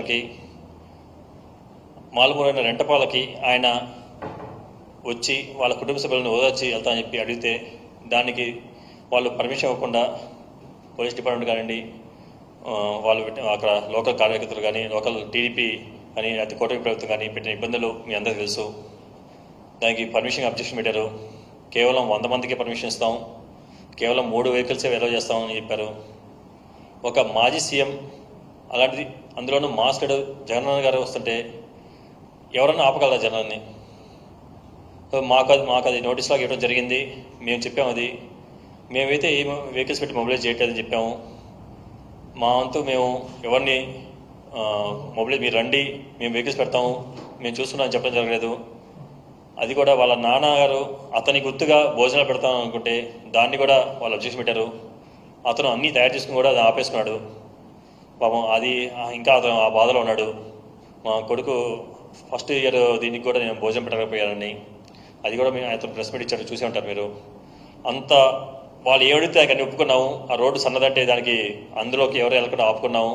మనకి మాలుమూరైన రెంటపాలకి ఆయన వచ్చి వాళ్ళ కుటుంబ సభ్యులను ఓదార్చి వెళ్తామని చెప్పి అడిగితే దానికి వాళ్ళు పర్మిషన్ ఇవ్వకుండా పోలీస్ డిపార్ట్మెంట్ కానివ్వండి వాళ్ళు అక్కడ లోకల్ కార్యకర్తలు కానీ లోకల్ టీడీపీ కానీ అతి కూటమి ప్రభుత్వం కానీ పెట్టిన ఇబ్బందులు మీ అందరికీ తెలుసు. దానికి పర్మిషన్ అబ్జెక్షన్ పెట్టారు. కేవలం వంద మందికి పర్మిషన్ ఇస్తాం. కేవలం మూడు వెహికల్సే ఎలో చేస్తామని చెప్పారు. ఒక మాజీ సీఎం అలాంటిది అందులోనూ మాస్ లీడర్ గారు వస్తుంటే ఎవరన్నా ఆపగలరా జనాన్ని? మాకు అది మాకు అది నోటీస్ లాగా ఇవ్వడం జరిగింది. మేము చెప్పాము అది. మేమైతే ఏ వెహికల్స్ పెట్టి మొబిలైజ్ చేయట్లేదని చెప్పాము. మా వంతు మేము ఎవరిని మొబిలైజ్ మీరు రండి మేము వెహికల్స్ పెడతాము. మేము చూస్తున్నాం చెప్పడం జరగలేదు. అది కూడా వాళ్ళ నాన్నగారు అతని గుర్తుగా భోజనాలు పెడతాం అనుకుంటే దాన్ని కూడా వాళ్ళు అబ్జెక్షన్ పెట్టారు. అతను అన్నీ తయారు చేసుకుని కూడా అది ఆపేసుకున్నాడు. పాపం అది ఇంకా అతను ఆ బాధలో ఉన్నాడు. మా కొడుకు ఫస్ట్ ఇయర్ దీనికి కూడా నేను భోజనం పెట్టకపోయానని అది కూడా మేము అతను ప్రెస్ మీట్ ఇచ్చాడు చూసే ఉంటారు మీరు. అంత వాళ్ళు ఏడితే దానికి ఒప్పుకున్నాము. ఆ రోడ్డు సన్నదంటే దానికి అందులోకి ఎవరు వెళ్ళకుండా ఆపుకున్నాము.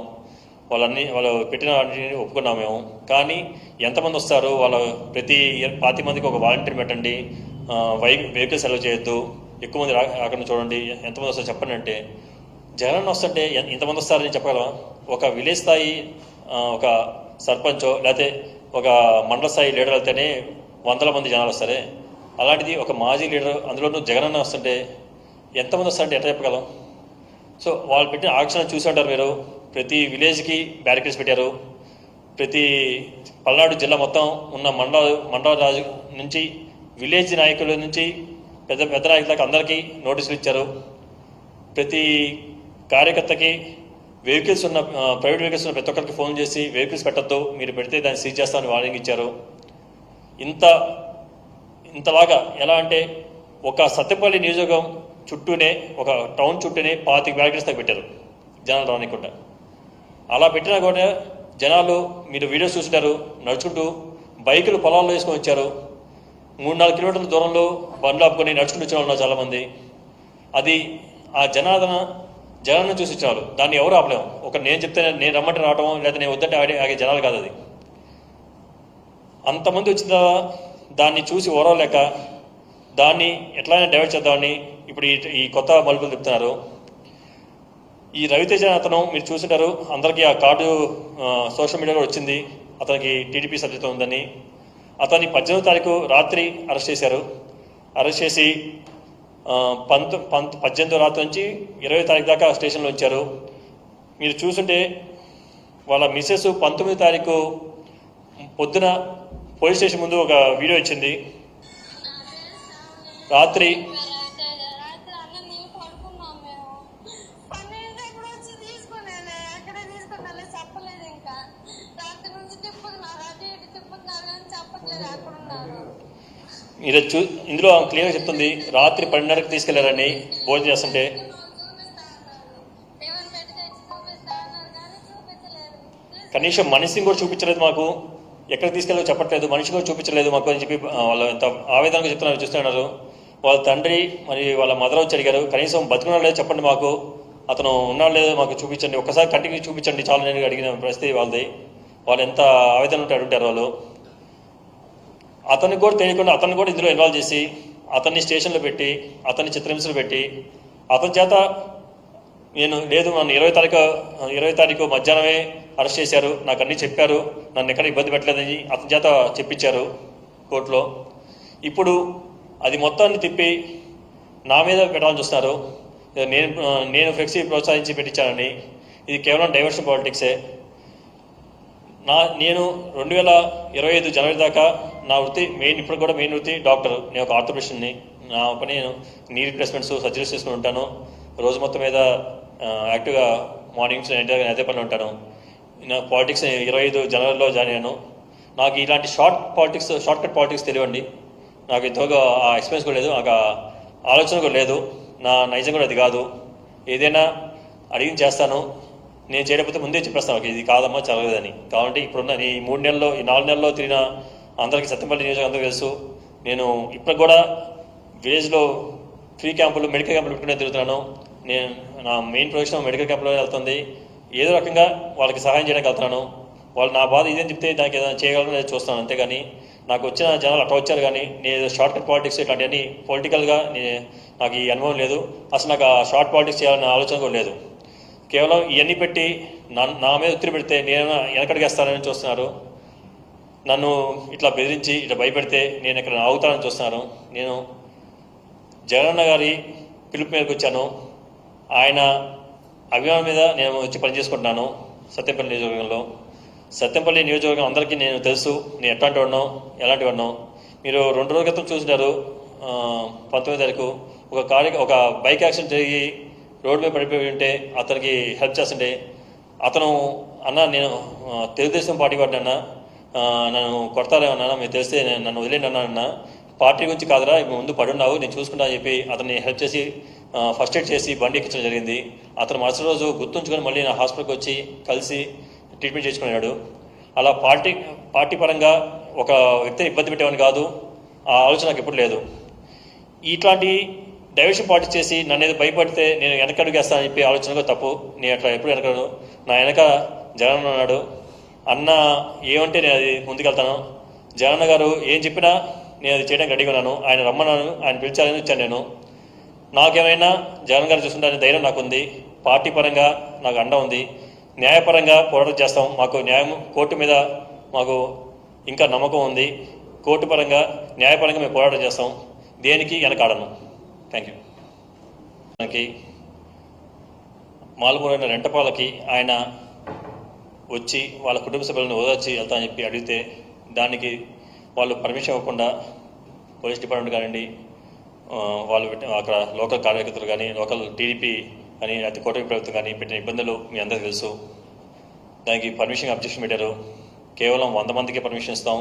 వాళ్ళన్నీ వాళ్ళు పెట్టిన వాటిని ఒప్పుకున్నాము మేము. కానీ ఎంతమంది వస్తారు? వాళ్ళ ప్రతి ఇయర్ పాతి మందికి ఒక వాలంటీర్ పెట్టండి. వై వెహికల్స్ సెలవు చేయొద్దు. ఎక్కువ మంది రా రాకుండా చూడండి. ఎంతమంది వస్తారు చెప్పండి అంటే. జగన్ వస్తుంటే ఇంతమంది వస్తారని చెప్పగలమా ఒక విలేజ్ స్థాయి ఒక సర్పంచో లేకపోతే ఒక మండల స్థాయి లీడర్ వెళ్తేనే వందల మంది జనాలు వస్తారే? అలాంటిది ఒక మాజీ లీడర్ అందులోనూ జగన్ అన్న వస్తుంటే ఎంతమంది వస్తారంటే ఎట్లా చెప్పగలం? సో వాళ్ళు పెట్టిన ఆక్షణ చూసి ఉంటారు మీరు. ప్రతి విలేజ్కి బ్యారికేడ్స్ పెట్టారు. ప్రతి పల్నాడు జిల్లా మొత్తం ఉన్న మండల మండల రాజు నుంచి విలేజ్ నాయకుల నుంచి పెద్ద పెద్ద నాయకులకు అందరికీ నోటీసులు ఇచ్చారు. ప్రతి కార్యకర్తకి వెహికల్స్ ఉన్న ప్రైవేట్ వెహికల్స్ ఉన్న ప్రతి ఒక్కరికి ఫోన్ చేసి వెహికల్స్ పెట్టద్దు మీరు పెడితే దాన్ని సీజ్ చేస్తామని వార్నింగ్ ఇచ్చారు. ఇంత ఇంతలాగా ఎలా అంటే ఒక సత్యపల్లి నియోజకవర్గం చుట్టూనే ఒక టౌన్ చుట్టూనే పాతిక బ్యారికేడ్స్ దాకా పెట్టారు జనాలు రానికుండా. అలా పెట్టినా కూడా జనాలు మీరు వీడియోస్ చూసినారు నడుచుకుంటూ బైకులు పొలాల్లో వేసుకొని వచ్చారు. మూడు నాలుగు కిలోమీటర్ల దూరంలో బండ్లు ఆపుకొని నడుచుకుంటూ వచ్చిన వాళ్ళు ఉన్నారు చాలామంది. అది ఆ జనాదన జనాలను చూసి ఇచ్చిన దాన్ని ఎవరు ఆపలేము. ఒక నేను చెప్తే నేను రమ్మంటే రావటం లేదా నేను వద్దంటే ఆడే ఆగే జనాలు కాదు అది. అంతమంది వచ్చిన తర్వాత దాన్ని చూసి ఓరవలేక దాన్ని ఎట్లయినా డైవర్ట్ చేద్దామని ఇప్పుడు ఈ కొత్త మలుపులు చెప్తున్నారు ఈ రవితేజ అతను మీరు చూసింటారు అందరికీ ఆ కార్డు సోషల్ మీడియాలో వచ్చింది. అతనికి టీడీపీ సభ్యత ఉందని. అతన్ని పద్దెనిమిది తారీఖు రాత్రి అరెస్ట్ చేశారు. అరెస్ట్ చేసి పంత పంత పద్దెనిమిదో రాత్రి నుంచి ఇరవై తారీఖు దాకా స్టేషన్లో ఉంచారు. మీరు చూసుంటే వాళ్ళ మిస్సెస్ పంతొమ్మిది తారీఖు పొద్దున పోలీస్ స్టేషన్ ముందు ఒక వీడియో ఇచ్చింది. రాత్రి చెప్పలేదు ఇంకా రాత్రి నుంచి తిప్పుతున్నారు అటు ఇటు తిప్పుతున్నారు కానీ చెప్పట్లేదు ఎక్కడ ఉన్నారు మీరు చూ ఇందులో క్లియర్గా చెప్తుంది రాత్రి పన్నెండున్నరకు తీసుకెళ్ళారని భోజనం చేస్తుంటే. కనీసం మనిషిని కూడా చూపించలేదు మాకు. ఎక్కడ తీసుకెళ్ళో చెప్పట్లేదు మనిషి కూడా చూపించలేదు మాకు అని చెప్పి వాళ్ళు ఎంత ఆవేదనగా చెప్తున్నారు చూస్తున్నారు. వాళ్ళ తండ్రి మరి వాళ్ళ మదర్ వచ్చి అడిగారు కనీసం బతుకున్నాడు లేదో చెప్పండి మాకు. అతను ఉన్నాడు లేదో మాకు చూపించండి. ఒకసారి కంటికి చూపించండి చాలా నేను అడిగిన పరిస్థితి వాళ్ళది. వాళ్ళు ఎంత ఆవేదన ఉంటే అడుగుంటారు వాళ్ళు. అతనికి కూడా తెలియకుండా అతన్ని కూడా ఇందులో ఇన్వాల్వ్ చేసి అతన్ని స్టేషన్లో పెట్టి అతన్ని చిత్రహింసలు పెట్టి అతని చేత నేను లేదు నన్ను ఇరవై తారీఖు ఇరవై తారీఖు మధ్యాహ్నమే అరెస్ట్ చేశారు నాకు అన్నీ చెప్పారు నన్ను ఎక్కడ ఇబ్బంది పెట్టలేదని అతని చేత చెప్పించారు కోర్టులో. ఇప్పుడు అది మొత్తాన్ని తిప్పి నా మీద పెట్టాలని చూస్తున్నారు. నేను నేను ఫ్లెక్సీ ప్రోత్సహించి పెట్టించానని. ఇది కేవలం డైవర్షన్ పాలిటిక్సే నా నేను రెండు వేల ఇరవై ఐదు జనవరి దాకా నా వృత్తి మెయిన్ ఇప్పుడు కూడా మెయిన్ వృత్తి డాక్టర్. నేను ఒక ఆర్థోపెషన్ని నా పని నేను నీ రిప్లేస్మెంట్స్ సర్జరీస్ చేసుకుని ఉంటాను. రోజు మొత్తం మీద యాక్టివ్గా మార్నింగ్స్ నేను అదే పని ఉంటాను. నా పాలిటిక్స్ ఇరవై ఐదు జనవరిలో జాయిన్ అయ్యాను. నాకు ఇలాంటి short politics short cut politics తెలియండి నాకు ఇంతగా ఆ ఎక్స్పీరియన్స్ కూడా లేదు. నాకు ఆలోచన కూడా లేదు. నా నైజం కూడా అది కాదు. ఏదైనా అడిగి చేస్తాను. నేను చేయకపోతే ముందే చెప్పేస్తాను ఇది కాదమ్మా చదవలేదని. కాబట్టి ఇప్పుడున్న ఈ మూడు నెలల్లో ఈ నాలుగు నెలల్లో తిరిగిన అందరికీ సత్యపల్లి నియోజకవర్గం అందరికీ తెలుసు. నేను ఇప్పటికి కూడా విలేజ్లో ఫ్రీ క్యాంపులు మెడికల్ క్యాంపులు పెట్టుకునే తిరుగుతున్నాను. నేను నా మెయిన్ ప్రొఫెషన్ మెడికల్ క్యాంపులో వెళ్తుంది. ఏదో రకంగా వాళ్ళకి సహాయం చేయడానికి వెళ్తున్నాను. వాళ్ళు నా బాధ ఇదేం చెప్తే దానికి ఏదైనా చేయగలను లేదా చూస్తాను అంతేగాని నాకు వచ్చిన జనాలు అట్లా వచ్చారు కానీ నేను షార్ట్ కట్ పాలిటిక్స్ ఇట్లాంటివన్నీ పొలిటికల్గా నాకు ఈ అనుభవం లేదు. అసలు నాకు ఆ షార్ట్ పాలిటిక్స్ చేయాలనే ఆలోచన కూడా లేదు. కేవలం ఇవన్నీ పెట్టి నా నా మీద ఒత్తిడి పెడితే నేను వెనకడిగేస్తానని చూస్తున్నారు. నన్ను ఇట్లా బెదిరించి ఇట్లా భయపెడితే నేను ఇక్కడ ఆగుతానని చూస్తున్నాను నేను జగనన్న గారి పిలుపు మీదకి వచ్చాను. ఆయన అభిమానం మీద నేను వచ్చి పనిచేసుకుంటున్నాను సత్యంపల్లి నియోజకవర్గంలో. సత్యంపల్లి నియోజకవర్గం అందరికీ నేను తెలుసు. నేను ఎట్లాంటి వాడినో ఎలాంటి వాడినో. మీరు రెండు రోజుల క్రితం చూసినారు పంతొమ్మిది తారీఖు. ఒక కార్య ఒక బైక్ యాక్సిడెంట్ జరిగి రోడ్డు మీద పడిపోయి ఉంటే అతనికి హెల్ప్ చేస్తుంటే అతను అన్న నేను తెలుగుదేశం పార్టీ వాడిని అన్న నన్ను నన్ను కొడతారేమన్నా మీరు తెలిస్తే నేను నన్ను వదిలేండి అన్నా అన్న పార్టీ గురించి కాదురా ఇప్పుడు ముందు పడున్నావు నేను చూసుకుంటా అని చెప్పి అతన్ని హెల్ప్ చేసి ఫస్ట్ ఎయిడ్ చేసి బండి ఎక్కించడం జరిగింది. అతను మరుసటి రోజు గుర్తుంచుకొని మళ్ళీ నా హాస్పిటల్కి వచ్చి కలిసి ట్రీట్మెంట్ చేసుకున్నాడు. అలా పార్టీ పార్టీ పరంగా ఒక వ్యక్తిని ఇబ్బంది పెట్టేవాడిని కాదు ఆ ఆలోచన నాకు ఎప్పుడు లేదు. ఇట్లాంటి డైవర్షన్ పార్టీ చేసి నన్ను ఏదో భయపడితే నేను వెనకడుగేస్తానని చెప్పి ఆలోచన తప్పు. నేను అట్లా ఎప్పుడు వెనకడు నా వెనక జగన్ ఉన్నాడు. అన్న ఏమంటే నేను అది ముందుకెళ్తాను. జగన్ గారు ఏం చెప్పినా నేను అది చేయడానికి రెడీగా ఉన్నాను. ఆయన రమ్మన్నాను. ఆయన పిలిచాలని వచ్చాను నేను. నాకేమైనా జగన్ గారు చూసుకుంటే ధైర్యం నాకుంది. పార్టీ పరంగా నాకు అండ ఉంది. న్యాయపరంగా పోరాటం చేస్తాం. మాకు న్యాయం కోర్టు మీద మాకు ఇంకా నమ్మకం ఉంది. కోర్టు పరంగా న్యాయపరంగా మేము పోరాటం చేస్తాం. దేనికి వెనకాడను? థ్యాంక్ యూ మనకి మాలుమూలైన రెంటపాలకి ఆయన వచ్చి వాళ్ళ కుటుంబ సభ్యులను ఓదార్చి వెళ్తా అని చెప్పి అడిగితే దానికి వాళ్ళు పర్మిషన్ ఇవ్వకుండా పోలీస్ డిపార్ట్మెంట్ కానివ్వండి వాళ్ళు పెట్టిన అక్కడ లోకల్ కార్యకర్తలు కానీ లోకల్ టీడీపీ కానీ అతి కూటమి ప్రభుత్వం కానీ పెట్టిన ఇబ్బందులు మీ అందరికీ తెలుసు. దానికి పర్మిషన్ అబ్జెక్షన్ పెట్టారు. కేవలం వంద మందికి పర్మిషన్ ఇస్తాం.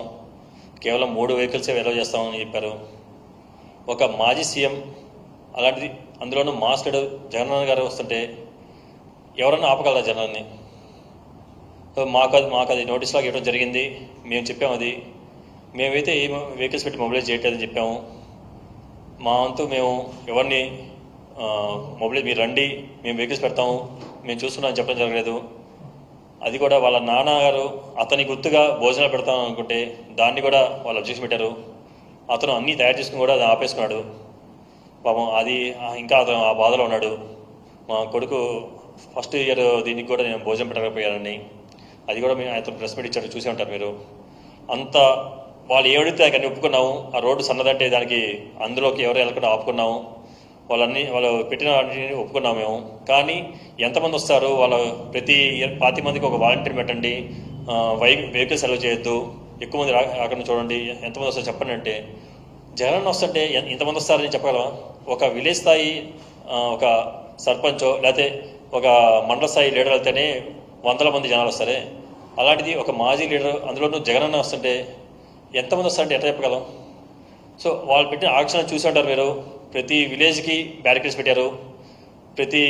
కేవలం మూడు వెహికల్సే ఎలో చేస్తామని చెప్పారు. ఒక మాజీ సీఎం అలాంటిది అందులోనూ మాస్ లీడర్ గారు వస్తుంటే ఎవరన్నా ఆపగలరా జనాన్ని? మాకు అది మాకు అది నోటీస్ లాగా ఇవ్వడం జరిగింది మేము చెప్పాము అది. మేమైతే ఏ వెహికల్స్ పెట్టి మొబిలైజ్ చేయట్లేదని చెప్పాము. మా వంతు మేము ఎవరిని మొబిలైజ్ మీరు రండి మేము వెహికల్స్ పెడతాము మేము చూస్తున్నాం చెప్పడం జరగలేదు. అది కూడా వాళ్ళ నాన్నగారు అతని గుర్తుగా భోజనాలు పెడతాం అనుకుంటే దాన్ని కూడా వాళ్ళు అబ్జెక్షన్ పెట్టారు. అతను అన్నీ తయారు చేసుకుని కూడా అది ఆపేసుకున్నాడు. పాపం అది ఇంకా అతను ఆ బాధలో ఉన్నాడు. మా కొడుకు ఫస్ట్ ఇయర్ దీనికి కూడా నేను భోజనం పెట్టకపోయానని అది కూడా మేము అతను ప్రెస్ మీట్ ఇచ్చాడు చూసే ఉంటారు మీరు. అంత వాళ్ళు ఏడితే దానికి ఒప్పుకున్నాము. ఆ రోడ్డు సన్నదంటే దానికి అందులోకి ఎవరు వెళ్ళకుండా ఆపుకున్నాము. వాళ్ళన్నీ వాళ్ళు పెట్టిన వాటిని ఒప్పుకున్నాము మేము. కానీ ఎంతమంది వస్తారు? వాళ్ళ ప్రతి ఇయర్ పాతి మందికి ఒక వాలంటీర్ పెట్టండి. వై వెహికల్స్ సెలవు చేయొద్దు. ఎక్కువ మంది రాకుండా చూడండి. ఎంతమంది వస్తారు చెప్పండి అంటే. జగన్ వస్తుంటే ఎంతమంది ఇంతమంది వస్తారని చెప్పగలవా? ఒక విలేజ్ స్థాయి ఒక సర్పంచో లేకపోతే ఒక మండల స్థాయి లీడర్ వెళ్తేనే వందల మంది జనాలు వస్తారే? అలాంటిది ఒక మాజీ లీడర్ అందులోనూ జగన్ అన్న వస్తుంటే ఎంతమంది వస్తారంటే ఎట్లా చెప్పగలం? సో వాళ్ళు పెట్టిన ఆక్షన్ చూసి ఉంటారు మీరు. ప్రతి విలేజ్కి బ్యారికేడ్స్ పెట్టారు. ప్రతి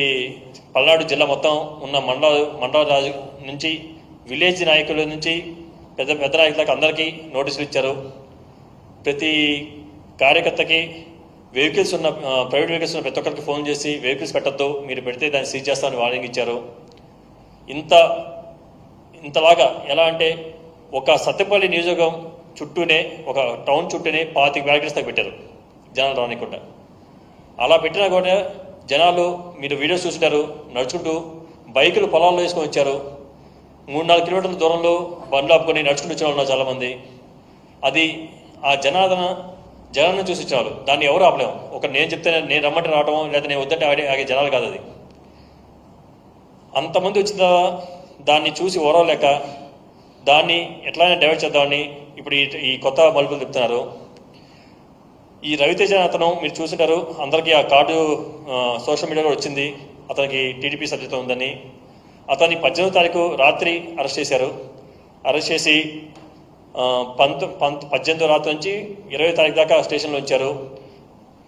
పల్నాడు జిల్లా మొత్తం ఉన్న మండల మండల రాజు నుంచి విలేజ్ నాయకుల నుంచి పెద్ద పెద్ద నాయకులకు అందరికీ నోటీసులు ఇచ్చారు. ప్రతి కార్యకర్తకి వెహికల్స్ ఉన్న ప్రైవేట్ వెహికల్స్ ఉన్న ప్రతి ఒక్కరికి ఫోన్ చేసి వెహికల్స్ పెట్టద్దు మీరు పెడితే దాన్ని సీజ్ చేస్తామని వార్నింగ్ ఇచ్చారు. ఇంత ఇంతలాగా ఎలా అంటే ఒక సత్యపల్లి నియోజకవర్గం చుట్టూనే ఒక టౌన్ చుట్టూనే పాతిక బ్యారికేడ్స్ దాకా పెట్టారు జనాలు రానికుండా. అలా పెట్టినా కూడా జనాలు మీరు వీడియోస్ చూసినారు నడుచుకుంటూ బైకులు పొలాల్లో వేసుకొని వచ్చారు. మూడు నాలుగు కిలోమీటర్ల దూరంలో బండ్లు ఆపుకొని నడుచుకుంటూ వచ్చిన వాళ్ళు చాలామంది. అది ఆ జనాదన జనాన్ని చూసి ఇచ్చిన దాన్ని ఎవరు ఆపలేము. ఒక నేను చెప్తే నేను రమ్మంటే రావటం లేదా నేను వద్దంటే ఆడే ఆగే జనాలు కాదు అది. అంతమంది వచ్చిన తర్వాత దాన్ని చూసి ఓరవలేక దాన్ని ఎట్లయినా డైవర్ట్ చేద్దామని ఇప్పుడు ఈ కొత్త మలుపులు చెప్తున్నారు ఈ రవితేజ అతను మీరు చూసింటారు. అందరికీ ఆ కార్డు సోషల్ మీడియాలో వచ్చింది. అతనికి టీడీపీ సభ్యత ఉందని. అతన్ని పద్దెనిమిది తారీఖు రాత్రి అరెస్ట్ చేశారు. అరెస్ట్ చేసి పంత పంత పద్దెనిమిదో రాత్రి నుంచి ఇరవై తారీఖు దాకా స్టేషన్లో ఉంచారు.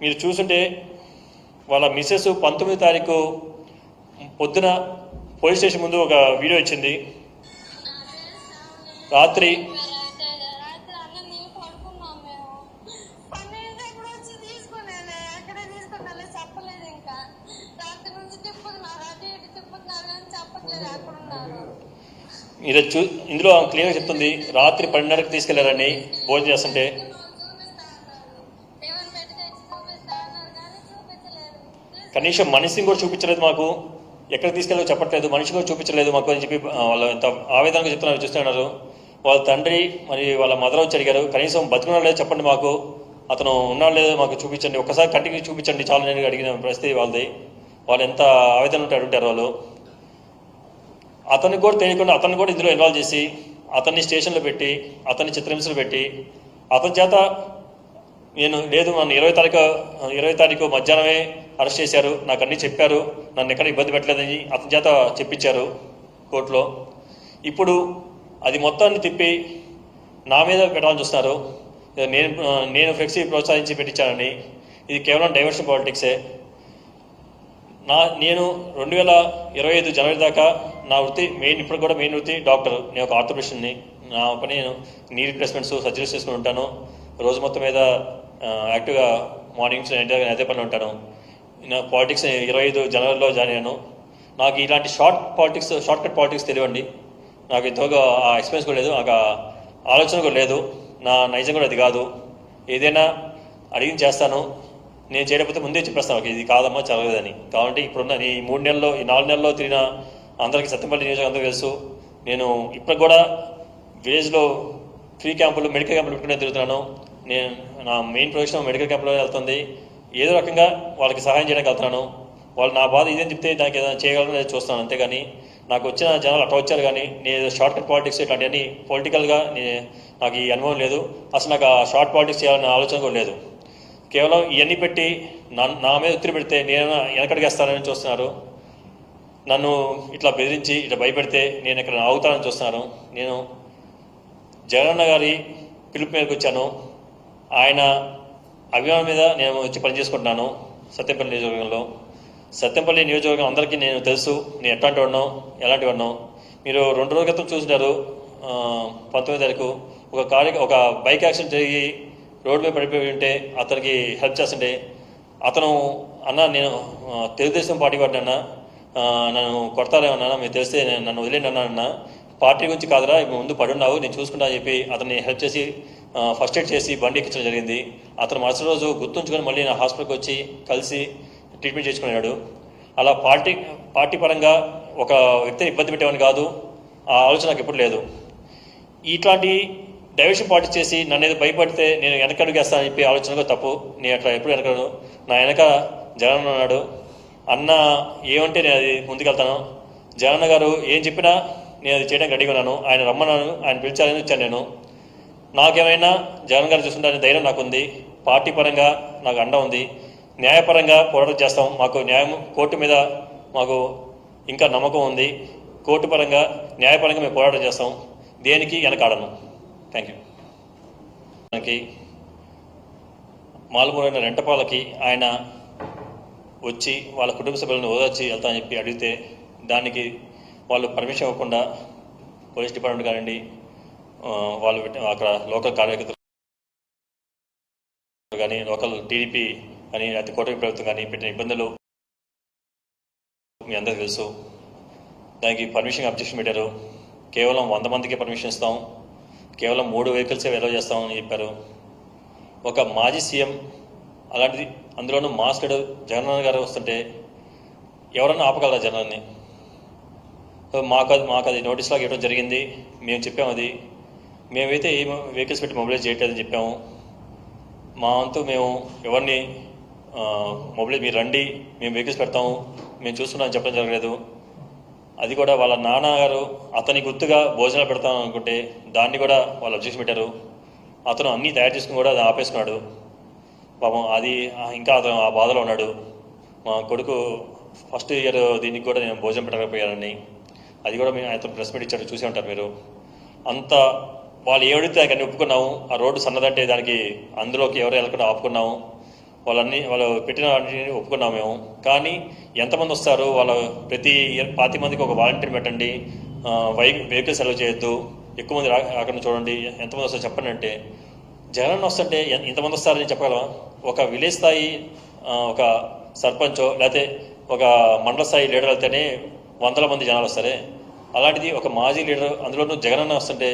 మీరు చూసుంటే వాళ్ళ మిస్సెస్ పంతొమ్మిది తారీఖు పొద్దున పోలీస్ స్టేషన్ ముందు ఒక వీడియో ఇచ్చింది. రాత్రి మీరు చూ ఇందులో క్లియర్గా చెప్తుంది రాత్రి పన్నెండున్నరకు తీసుకెళ్ళారని భోజనం చేస్తుంటే. కనీసం మనిషిని కూడా చూపించలేదు మాకు. ఎక్కడ తీసుకెళ్ళో చెప్పట్లేదు మనిషి కూడా చూపించలేదు మాకు అని చెప్పి వాళ్ళు ఎంత ఆవేదనగా చెప్తున్నారు చూస్తున్నారు వాళ్ళ తండ్రి మరి వాళ్ళ మదర్ వచ్చి అడిగారు కనీసం బతుకున్నాడు లేదో చెప్పండి మాకు. అతను ఉన్నాడు లేదో మాకు చూపించండి. ఒకసారి కంటికి చూపించండి చాలా నేను అడిగిన పరిస్థితి వాళ్ళది. వాళ్ళు ఎంత ఆవేదన ఉంటే అడుగుతారు వాళ్ళు. అతనికి కూడా తెలియకుండా అతన్ని కూడా ఇందులో ఇన్వాల్వ్ చేసి అతన్ని స్టేషన్లో పెట్టి అతన్ని చిత్రహింసలు పెట్టి అతని చేత నేను లేదు నన్ను ఇరవై తారీఖు ఇరవై తారీఖు మధ్యాహ్నమే అరెస్ట్ చేశారు నాకు అన్నీ చెప్పారు నన్ను ఎక్కడ ఇబ్బంది పెట్టలేదని అతని చేత చెప్పించారు కోర్టులో. ఇప్పుడు అది మొత్తాన్ని తిప్పి నా మీద పెట్టాలని చూస్తున్నారు. నేను నేను ఫ్లెక్సీ ప్రోత్సహించి పెట్టించానని. ఇది కేవలం డైవర్షన్ పాలిటిక్సే నా నేను రెండు వేల ఇరవై ఐదు జనవరి దాకా నా వృత్తి మెయిన్ ఇప్పుడు కూడా మెయిన్ వృత్తి డాక్టర్. నేను ఒక ఆర్థోపెషన్ని నా పని నేను నీ రిప్లేస్మెంట్స్ సర్జరీస్ చేసుకుని ఉంటాను. రోజు మొత్తం మీద యాక్టివ్గా మార్నింగ్స్ నేను అదే పని ఉంటాను. నా పాలిటిక్స్ ఇరవై ఐదు జనవరిలో జాయిన్ అయ్యాను. నాకు ఇలాంటి short politics short cut politics తెలియండి నాకు ఎంతగా ఆ ఎక్స్పీరియన్స్ కూడా లేదు. నాకు ఆలోచన కూడా లేదు. నా నైజం కూడా అది కాదు. ఏదైనా అడిగి చేస్తాను. నేను చేయకపోతే ముందే చెప్పేస్తాను ఇది కాదమ్మా చదవలేదని. కాబట్టి ఇప్పుడున్న ఈ మూడు నెలల్లో ఈ నాలుగు నెలల్లో తిరిగిన అందరికీ సత్యపల్లి నియోజకవర్గం అందరికీ తెలుసు. నేను ఇప్పుడు కూడా విలేజ్లో ఫ్రీ క్యాంపులు మెడికల్ క్యాంపులు పెట్టుకునే తిరుగుతున్నాను. నేను నా మెయిన్ ప్రొఫెషన్ మెడికల్ క్యాంపులో వెళ్తుంది. ఏదో రకంగా వాళ్ళకి సహాయం చేయడానికి వెళ్తున్నాను. వాళ్ళు నా బాధ ఇదేం చెప్తే దానికి ఏదైనా చేయగలను లేదా చూస్తాను అంతేగాని నాకు వచ్చిన జనాలు అట్లా వచ్చారు కానీ నేను షార్ట్ కట్ పాలిటిక్స్ ఇట్లాంటివన్నీ పొలిటికల్గా నాకు ఈ అనుభవం లేదు. అసలు నాకు ఆ షార్ట్ పాలిటిక్స్ చేయాలనే ఆలోచన కూడా లేదు. కేవలం ఇవన్నీ పెట్టి నా నా మీద ఒత్తిడి పెడితే నేను వెనకడిగేస్తానని చూస్తున్నారు. నన్ను ఇట్లా బెదిరించి ఇట్లా భయపెడితే నేను ఇక్కడ ఆగుతానని చూస్తున్నాను నేను జగనన్న గారి పిలుపు మీదకి వచ్చాను. ఆయన అభిమానం మీద నేను వచ్చి పని చేసుకుంటున్నాను సత్యంపల్లి నియోజకవర్గంలో. సత్యంపల్లి నియోజకవర్గం అందరికీ నేను తెలుసు. నేను ఎట్లాంటి వాడినో ఎలాంటి వాడినో. మీరు రెండు రోజుల క్రితం చూసినారు పంతొమ్మిది తారీఖు. ఒక కార్య ఒక బైక్ యాక్సిడెంట్ జరిగి రోడ్డు మీద పడిపోయి ఉంటే అతనికి హెల్ప్ చేస్తుంటే అతను అన్న నేను తెలుగుదేశం పార్టీ వాడిని అన్న ఆ, నన్ను కొడతారేమన్నా మీరు తెలిస్తే నేను నన్ను వదిలేండి అన్నా అన్న పార్టీ గురించి కాదురా ముందు పడున్నావు నేను చూసుకుంటా అని చెప్పి అతన్ని హెల్ప్ చేసి ఫస్ట్ ఎయిడ్ చేసి బండి ఎక్కించడం జరిగింది. అతను మరుసటి రోజు గుర్తుంచుకొని మళ్ళీ నా హాస్పిటల్కి వచ్చి కలిసి ట్రీట్మెంట్ చేసుకున్నాడు. అలా పార్టీ పార్టీ పరంగా ఒక వ్యక్తిని ఇబ్బంది పెట్టేవాడిని కాదు ఆ ఆలోచన నాకు ఎప్పుడు లేదు. ఇట్లాంటి డైవర్షన్ పార్టీ చేసి నన్ను ఏదో భయపడితే నేను వెనకడుగేస్తానని చెప్పి ఆలోచన తప్పు. నేను అట్లా ఎప్పుడు వెనకడు నా వెనక జగన్ ఉన్నాడు. అన్న ఏమంటే నేను అది ముందుకెళ్తాను. జగన్ గారు ఏం చెప్పినా నేను అది చేయడానికి రెడీగా ఉన్నాను. ఆయన రమ్మన్నాను. ఆయన పిలిచాలని వచ్చాను నేను. నాకేమైనా జగన్ గారు చూసుకుంటారని ధైర్యం నాకుంది. పార్టీ పరంగా నాకు అండ ఉంది. న్యాయపరంగా పోరాటం చేస్తాం. మాకు న్యాయం కోర్టు మీద మాకు ఇంకా నమ్మకం ఉంది. కోర్టు పరంగా న్యాయపరంగా మేము పోరాటం చేస్తాం. దేనికి వెనకాడను? థ్యాంక్ యూ మనకి మాలుమూలైన రెంటపాలకి ఆయన వచ్చి వాళ్ళ కుటుంబ సభ్యులను ఓదార్చి వెళ్తామని చెప్పి అడిగితే దానికి వాళ్ళు పర్మిషన్ ఇవ్వకుండా పోలీస్ డిపార్ట్మెంట్ కానివ్వండి వాళ్ళు అక్కడ లోకల్ కార్యకర్తలు కానీ లోకల్ టీడీపీ కానీ లేకపోతే కూటమి ప్రభుత్వం కానీ పెట్టిన ఇబ్బందులు మీ అందరికీ తెలుసు. దానికి పర్మిషన్ అబ్జెక్షన్ పెట్టారు. కేవలం వంద మందికి పర్మిషన్ ఇస్తాం. కేవలం మూడు వెహికల్సే వెలవ్ చేస్తామని చెప్పారు. ఒక మాజీ సీఎం అలాంటిది అందులోనూ మాస్ లీడర్ గారు వస్తుంటే ఎవరన్నా ఆపగలరా జనాన్ని మాకు అది మాకు అది నోటీస్ లాగా ఇవ్వడం జరిగింది. మేము చెప్పాము అది. మేమైతే ఏ వెహికల్స్ పెట్టి మొబిలైజ్ చేయట్లేదని చెప్పాము. మా వంతు మేము ఎవరిని మొబైల్ మీరు రండి మేము వెహికల్స్ పెడతాము. మేము చూస్తున్నాం చెప్పడం జరగలేదు. అది కూడా వాళ్ళ నాన్నగారు అతని గుర్తుగా భోజనాలు పెడతాం అనుకుంటే దాన్ని కూడా వాళ్ళు అబ్జెక్షన్ పెట్టారు అతను అన్నీ తయారు చేసుకుని కూడా అది ఆపేసుకున్నాడు. పాపం అది ఇంకా అతను ఆ బాధలో ఉన్నాడు. మా కొడుకు ఫస్ట్ ఇయర్ దీనికి కూడా నేను భోజనం పెట్టకపోయానని అది కూడా మేము అతను ప్రెస్ మీట్ ఇచ్చాడు చూసి ఉంటారు మీరు. అంత వాళ్ళు ఏడితే అన్ని ఒప్పుకున్నాము. ఆ రోడ్డు సన్నదంటే దానికి అందులోకి ఎవరు వెళ్ళకుండా ఆపుకున్నాము. వాళ్ళన్ని వాళ్ళు పెట్టిన వాటిని ఒప్పుకున్నాం మేము. కానీ ఎంతమంది వస్తారు వాళ్ళ ప్రతి ఇయర్ పాతి మందికి ఒక వాలంటీర్ పెట్టండి. వై వెహికల్స్ సెలవు చేయొద్దు. ఎక్కువ మంది రాకుండా చూడండి. ఎంతమంది వస్తారు చెప్పండి అంటే జగన్ వస్తుంటే ఇంతమంది వస్తారని చెప్పగలవా? ఒక విలేజ్ స్థాయి ఒక సర్పంచో లేకపోతే ఒక మండల స్థాయి లీడర్ వెళ్తేనే వందల మంది జనాలు వస్తారే? అలాంటిది ఒక మాజీ లీడర్ అందులోనూ జగనన్న వస్తుంటే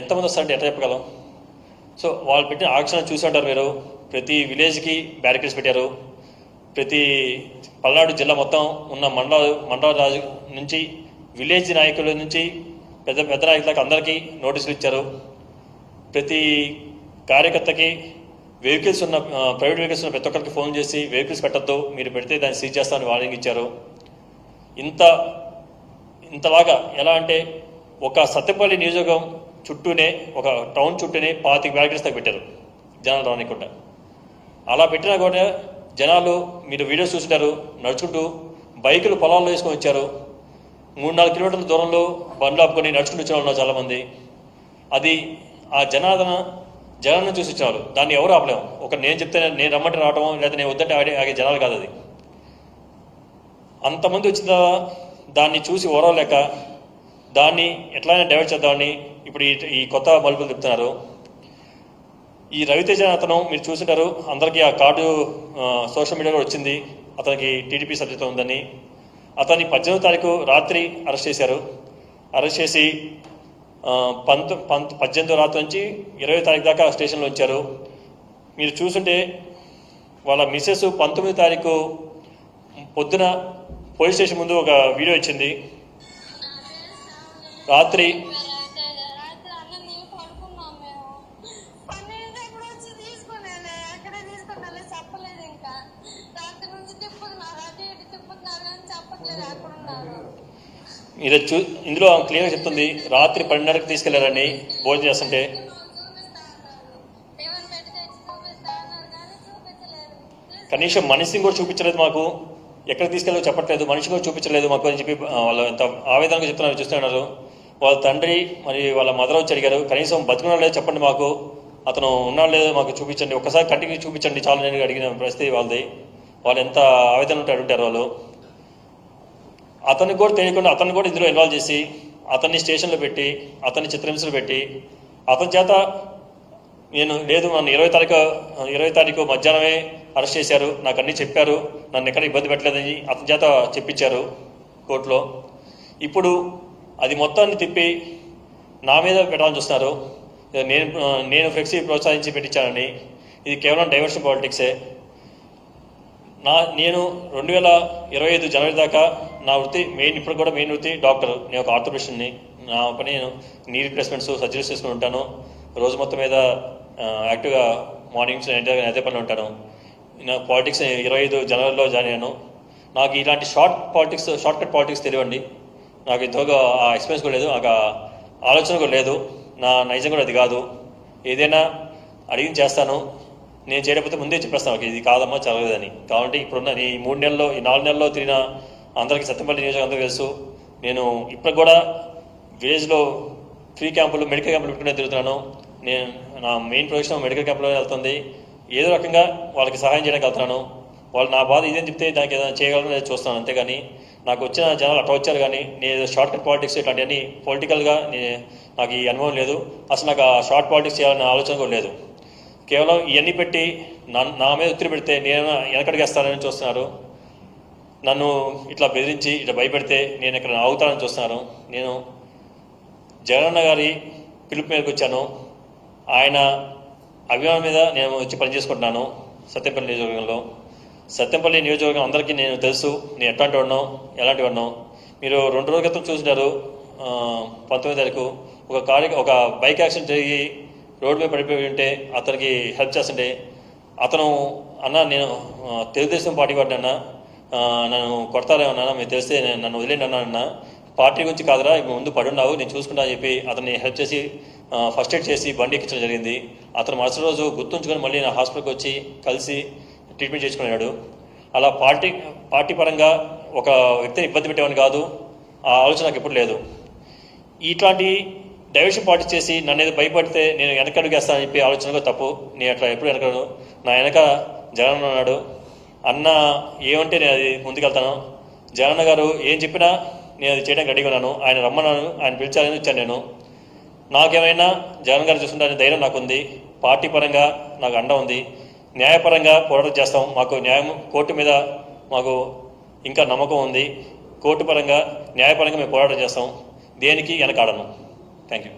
ఎంతమంది వస్తారంటే ఎట్లా చెప్పగలం? సో వాళ్ళు పెట్టిన ఆక్షన్ చూసి ఉంటారు మీరు. ప్రతి విలేజ్కి బ్యారికేడ్స్ పెట్టారు. ప్రతి పల్నాడు జిల్లా మొత్తం ఉన్న మండల మండల రాజు నుంచి విలేజ్ నాయకుల నుంచి పెద్ద పెద్ద నాయకులకు అందరికీ నోటీసులు ఇచ్చారు. ప్రతి కార్యకర్తకి వెహికల్స్ ఉన్న ప్రైవేట్ వెహికల్స్ ఉన్న ప్రతి ఒక్కరికి ఫోన్ చేసి వెహికల్స్ పెట్టద్దు మీరు పెడితే దాన్ని సీజ్ చేస్తామని వార్నింగ్ ఇచ్చారు. ఇంత ఇంతలాగా ఎలా అంటే ఒక సత్యపల్లి నియోజకం చుట్టూనే ఒక టౌన్ చుట్టూనే పాతిక బ్యారికేడ్స్ దాకా పెట్టారు జనాలు రానికుండా. అలా పెట్టినా కూడా జనాలు మీరు వీడియోస్ చూసినారు నడుచుకుంటూ బైకులు పొలాల్లో వేసుకొని వచ్చారు. మూడు నాలుగు కిలోమీటర్ల దూరంలో బండ్లు ఆపుకొని నడుచుకుంటూ వచ్చిన వాళ్ళు ఉన్నారు చాలామంది అది ఆ జనాదన జనాన్ని చూసి వచ్చారు దాన్ని ఎవరు ఆపలేము. ఒక నేను చెప్తే నేను రమ్మంటే రావడం లేదా నేను వద్దంటే ఆడే ఆగే జనాలు కాదు అది. అంతమంది వచ్చిన దాన్ని చూసి ఓరవలేక దాన్ని ఎట్లయినా డైవర్ట్ చేద్దామని ఇప్పుడు ఈ ఈ కొత్త మలుపులు చెప్తున్నారు ఈ రవితేజ అతను మీరు చూసింటారు అందరికీ ఆ కార్డు సోషల్ మీడియాలో వచ్చింది. అతనికి టీడీపీ సభ్యత ఉందని. అతన్ని పద్దెనిమిదో తారీఖు రాత్రి అరెస్ట్ చేశారు. అరెస్ట్ చేసి పంత పంత పద్దెనిమిదో రాత్రి నుంచి ఇరవై తారీఖు దాకా స్టేషన్లో ఉంచారు. మీరు చూసుంటే వాళ్ళ మిస్సెస్ పంతొమ్మిది తారీఖు పొద్దున పోలీస్ స్టేషన్ ముందు ఒక వీడియో ఇచ్చింది. రాత్రి ఇది చూ ఇందులో క్లియర్గా చెప్తుంది రాత్రి పన్నెండున్నరకు తీసుకెళ్ళారని భోజనం చేస్తుంటే. కనీసం మనిషిని కూడా చూపించలేదు మాకు. ఎక్కడ తీసుకెళ్ళో చెప్పట్లేదు మనిషి కూడా చూపించలేదు మాకు అని చెప్పి వాళ్ళు ఎంత ఆవేదనగా చెప్తున్నారు చూస్తున్నారు వాళ్ళ తండ్రి మరి వాళ్ళ మదర్ వచ్చి అడిగారు కనీసం బతుకున్నాడు లేదు చెప్పండి మాకు. అతను ఉన్నాడు లేదో మాకు చూపించండి. ఒకసారి కంటికి చూపించండి చాలా నేను అడిగిన పరిస్థితి వాళ్ళది. వాళ్ళు ఎంత ఆవేదన ఉంటే అడుగుతారు వాళ్ళు. అతనికి కూడా తెలియకుండా అతన్ని కూడా ఇందులో ఇన్వాల్వ్ చేసి అతన్ని స్టేషన్లో పెట్టి అతన్ని చిత్రహింసలు పెట్టి అతని చేత నేను లేదు నన్ను ఇరవై తారీఖు ఇరవై తారీఖు మధ్యాహ్నమే అరెస్ట్ చేశారు నాకు అన్నీ చెప్పారు నన్ను ఎక్కడ ఇబ్బంది పెట్టలేదని అతని చేత చెప్పించారు కోర్టులో. ఇప్పుడు అది మొత్తాన్ని తిప్పి నా మీద పెట్టాలని చూస్తున్నారు. నేను నేను ఫ్లెక్సీ ప్రోత్సహించి పెట్టించానని. ఇది కేవలం డైవర్షన్ పాలిటిక్సే నా నేను రెండు వేల ఇరవై ఐదు జనవరి దాకా నా వృత్తి మెయిన్ ఇప్పుడు కూడా మెయిన్ వృత్తి డాక్టర్. నేను ఒక ఆర్థోపెషన్ని నా పని నేను నీ రిప్లేస్మెంట్స్ సర్జరీస్ చేసుకుని ఉంటాను. రోజు మొత్తం మీద యాక్టివ్గా మార్నింగ్స్ అదే అదే పనిలో ఉంటాను. నా పాలిటిక్స్ ఇరవై ఐదు జనవరిలో జాయిన్ అయ్యాను. నాకు ఇలాంటి short politics short cut politics తెలియండి నాకు ఎంతగా ఆ ఎక్స్పీరియన్స్ కూడా లేదు. నాకు ఆలోచన కూడా లేదు. నా నైజం కూడా అది కాదు. ఏదైనా అడిగి చేస్తాను నేను చేయకపోతే ముందే చెప్పేస్తాను "ఓకే, ఇది కాదమ్మా చదవలేదని. కాబట్టి ఇప్పుడున్న ఈ మూడు నెలల్లో ఈ నాలుగు నెలల్లో తిరిగిన అందరికీ సత్యపల్లి నియోజకవర్గం అందరికీ తెలుసు. నేను ఇప్పుడు కూడా విలేజ్లో ఫ్రీ క్యాంపులు మెడికల్ క్యాంపులు పెట్టుకునే తిరుగుతున్నాను. నేను నా మెయిన్ ప్రొఫెషన్ మెడికల్ క్యాంపులో వెళ్తుంది. ఏదో రకంగా వాళ్ళకి సహాయం చేయడానికి వెళ్తున్నాను. వాళ్ళు నా బాధ ఇదేం చెప్తే దానికి ఏదైనా చేయగలను నేను చూస్తాను అంతేగాని నాకు వచ్చిన జనాలు అట్లా వచ్చారు కానీ నేను షార్ట్ కట్ పాలిటిక్స్ ఇట్లాంటివన్నీ పొలిటికల్గా నాకు ఈ అనుభవం లేదు. అసలు నాకు ఆ షార్ట్ పాలిటిక్స్ చేయాలనే ఆలోచన కూడా లేదు. కేవలం ఇవన్నీ పెట్టి నా నా మీద ఒత్తిడి పెడితే నేను వెనకడిగేస్తానని చూస్తున్నారు. నన్ను ఇట్లా బెదిరించి ఇట్లా భయపెడితే నేను ఇక్కడ ఆగుతానని చూస్తున్నాను నేను జగనన్న గారి పిలుపు మీదకి వచ్చాను. ఆయన అభిమానం మీద నేను వచ్చి పనిచేసుకుంటున్నాను సత్యంపల్లి నియోజకవర్గంలో. సత్యంపల్లి నియోజకవర్గం అందరికీ నేను తెలుసు. నేను ఎట్లాంటి వాడినో ఎలాంటి వాడినో. మీరు రెండు రోజుల క్రితం చూసినారు పంతొమ్మిది తారీఖు ఒక కారు ఒక బైక్ యాక్సిడెంట్ జరిగి రోడ్డు మీద పడిపోయి ఉంటే అతనికి హెల్ప్ చేస్తుంటే అతను అన్న నేను తెలుగుదేశం పార్టీ వాడిని అన్న నన్ను కొడతారేమన్నా మీరు తెలిస్తే నేను నన్ను వదిలేండి అన్నా అన్న. పార్టీ గురించి కాదురా ఇప్పుడు ముందు పడున్నావు నేను చూసుకుంటా అని చెప్పి అతన్ని హెల్ప్ చేసి ఫస్ట్ ఎయిడ్ చేసి బండి ఎక్కించడం జరిగింది. అతను మరుసటి రోజు గుర్తుంచుకొని మళ్ళీ నా హాస్పిటల్కి వచ్చి కలిసి ట్రీట్మెంట్ చేసుకున్నాడు. అలా పార్టీ పార్టీ పరంగా ఒక వ్యక్తిని ఇబ్బంది పెట్టేవాడిని కాదు ఆ ఆలోచన నాకు ఎప్పుడు లేదు. ఇట్లాంటి డైవర్షన్ పార్టీ చేసి నన్ను ఏదో భయపడితే నేను వెనకడుగేస్తానని చెప్పి ఆలోచన కూడా తప్పు. నేను అట్లా ఎప్పుడు వెనకడు నా వెనక జగన్ ఉన్నాడు. అన్న ఏమంటే నేను అది ముందుకెళ్తాను. జగన్ గారు ఏం చెప్పినా నేను అది చేయడానికి రెడీగా ఉన్నాను. ఆయన రమ్మన్నాను. ఆయన పిలిచాలని వచ్చాను నేను. నాకేమైనా జగన్ గారు చూసుకుంటారనే ధైర్యం నాకుంది. పార్టీ పరంగా నాకు అండ ఉంది. న్యాయపరంగా పోరాటం చేస్తాం. మాకు న్యాయం కోర్టు మీద మాకు ఇంకా నమ్మకం ఉంది. కోర్టు పరంగా న్యాయపరంగా మేము పోరాటం చేస్తాం. దేనికి వెనకాడను? Thank you